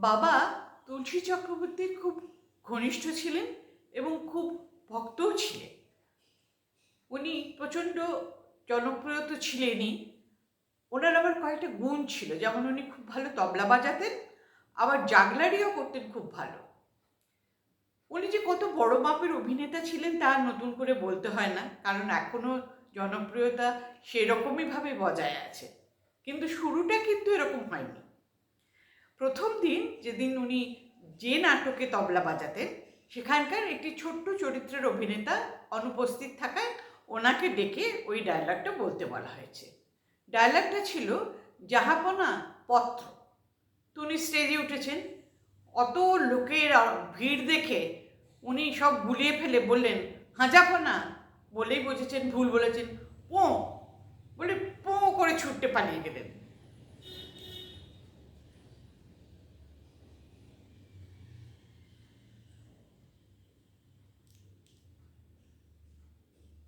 বাবা তুলসী চক্রবর্তীর খুব ঘনিষ্ঠ ছিলেন এবং খুব ভক্তও ছিলেন। উনি প্রচণ্ড জনপ্রিয় তো ছিলেনই। ওনার আবার কয়েকটা গুণ ছিল, যেমন উনি খুব ভালো তবলা বাজাতেন, আবার জাগলারিও করতেন খুব ভালো। উনি যে কত বড় মাপের অভিনেতা ছিলেন তা নতুন করে বলতে হয় না, কারণ এখনও জনপ্রিয়তা সেরকমইভাবে বজায় আছে। কিন্তু শুরুটা কিন্তু এরকম হয়নি। প্রথম দিন যেদিন উনি যে নাটকে তবলা বাজাতেন, সেখানকার একটি ছোট্ট চরিত্রের অভিনেতা অনুপস্থিত থাকায় ওনাকে ডেকে ওই ডায়লগটা বলতে বলা হয়েছে। ডায়লগটা ছিল জাহাপনা পত্র। তো উনি স্টেজে উঠেছেন। অত লোকের ভিড় দেখে উনি সব গুলিয়ে ফেলে বললেন, হাজাপনা? বলেই বুঝেছেন, ভুল বলেছেন, পো। বলে, পো করে ছুটতে পালিয়ে গেলেন।